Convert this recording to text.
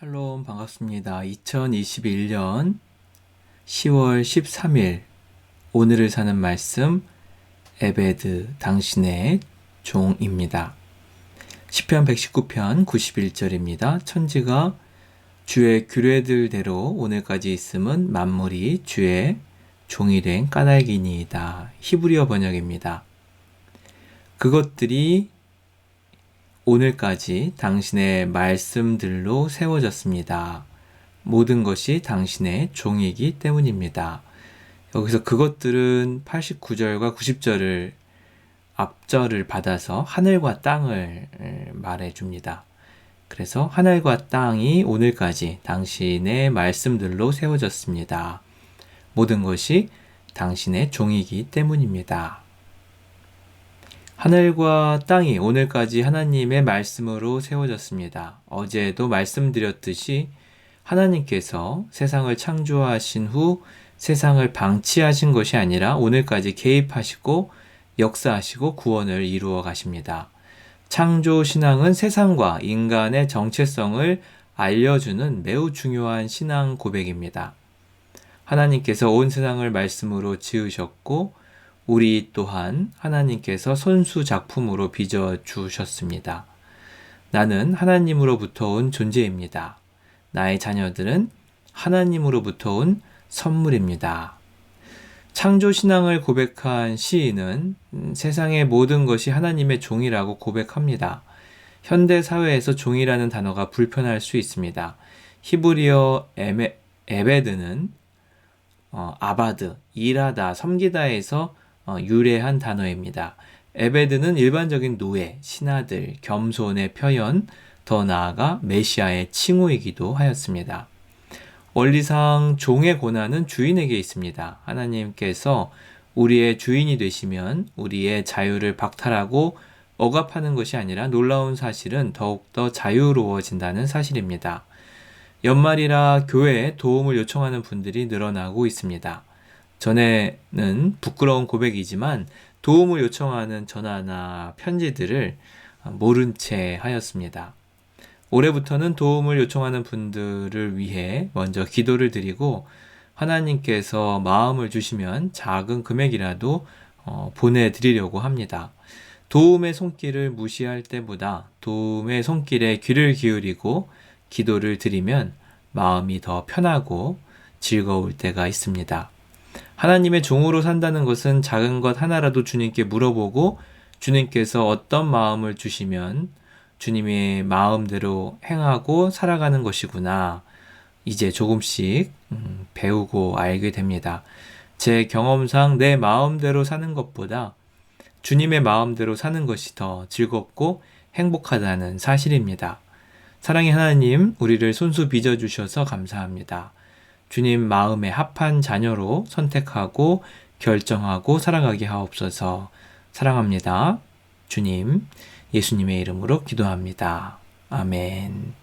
샬롬 반갑습니다. 2021년 10월 13일 오늘을 사는 말씀 에베드 당신의 종입니다. 시편 119편 91절입니다. 천지가 주의 규례들대로 오늘까지 있음은 만물이 주의 종이 된 까닭이니이다. 히브리어 번역입니다. 그것들이 오늘까지 당신의 말씀들로 세워졌습니다. 모든 것이 당신의 종이기 때문입니다. 여기서 그것들은 89절과 90절을 앞절을 받아서 하늘과 땅을 말해 줍니다. 그래서 하늘과 땅이 오늘까지 당신의 말씀들로 세워졌습니다. 모든 것이 당신의 종이기 때문입니다. 하늘과 땅이 오늘까지 하나님의 말씀으로 세워졌습니다. 어제도 말씀드렸듯이 하나님께서 세상을 창조하신 후 세상을 방치하신 것이 아니라 오늘까지 개입하시고 역사하시고 구원을 이루어 가십니다. 창조 신앙은 세상과 인간의 정체성을 알려주는 매우 중요한 신앙 고백입니다. 하나님께서 온 세상을 말씀으로 지으셨고 우리 또한 하나님께서 손수 작품으로 빚어 주셨습니다. 나는 하나님으로부터 온 존재입니다. 나의 자녀들은 하나님으로부터 온 선물입니다. 창조 신앙을 고백한 시인은 세상의 모든 것이 하나님의 종이라고 고백합니다. 현대 사회에서 종이라는 단어가 불편할 수 있습니다. 히브리어 에베드는 어, 아바드, 일하다, 섬기다에서 어, 유래한 단어입니다. 에베드는 일반적인 노예, 신하들, 겸손의 표현, 더 나아가 메시아의 칭호이기도 하였습니다. 원리상 종의 고난은 주인에게 있습니다. 하나님께서 우리의 주인이 되시면 우리의 자유를 박탈하고 억압하는 것이 아니라 놀라운 사실은 더욱더 자유로워진다는 사실입니다. 연말이라 교회에 도움을 요청하는 분들이 늘어나고 있습니다. 전에는 부끄러운 고백이지만 도움을 요청하는 전화나 편지들을 모른 채 하였습니다. 올해부터는 도움을 요청하는 분들을 위해 먼저 기도를 드리고 하나님께서 마음을 주시면 작은 금액이라도 어, 보내드리려고 합니다. 도움의 손길을 무시할 때보다 도움의 손길에 귀를 기울이고 기도를 드리면 마음이 더 편하고 즐거울 때가 있습니다. 하나님의 종으로 산다는 것은 작은 것 하나라도 주님께 물어보고 주님께서 어떤 마음을 주시면 주님의 마음대로 행하고 살아가는 것이구나. 이제 조금씩 음, 배우고 알게 됩니다. 제 경험상 내 마음대로 사는 것보다 주님의 마음대로 사는 것이 더 즐겁고 행복하다는 사실입니다. 사랑의 하나님, 우리를 손수 빚어주셔서 감사합니다. 주님 마음에 합한 자녀로 선택하고 결정하고 살아가게 하옵소서 사랑합니다. 주님, 예수님의 이름으로 기도합니다. 아멘.